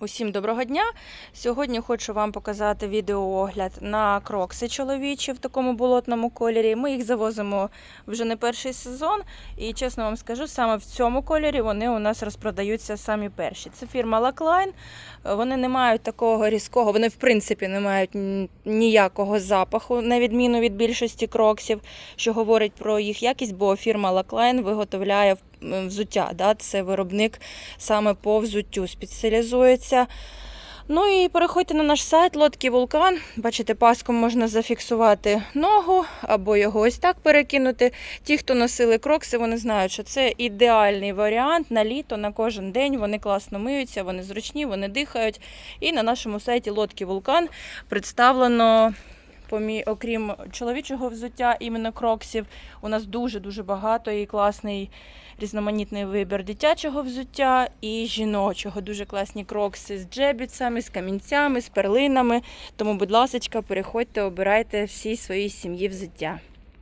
Усім доброго дня! Сьогодні хочу вам показати відеоогляд на крокси чоловічі в такому болотному кольорі. Ми їх завозимо вже не перший сезон, і чесно вам скажу, саме в цьому кольорі вони у нас розпродаються самі перші. Це фірма Lackline. Вони не мають такого різкого, вони в принципі не мають ніякого запаху, на відміну від більшості кроксів, що говорить про їх якість, бо фірма Lackline виготовляє м, взуття. Да? Це виробник саме по взуттю спеціалізується. Ну і переходьте на наш сайт Лодки Вулкан. Бачите, паском можна зафіксувати ногу або його ось так перекинути. Ті, хто носили крокси, вони знають, що це ідеальний варіант на літо, на кожен день. Вони класно миються, вони зручні, вони дихають. І на нашому сайті Лодки Вулкан представлено. Помі- Окрім чоловічого взуття, іменно кроксів, у нас дуже-дуже багато і класний різноманітний вибір дитячого взуття і жіночого. Дуже класні крокси з джебіцями, з камінцями, з перлинами. Тому, будь ласка, переходьте, обирайте всій своїй сім'ї взуття.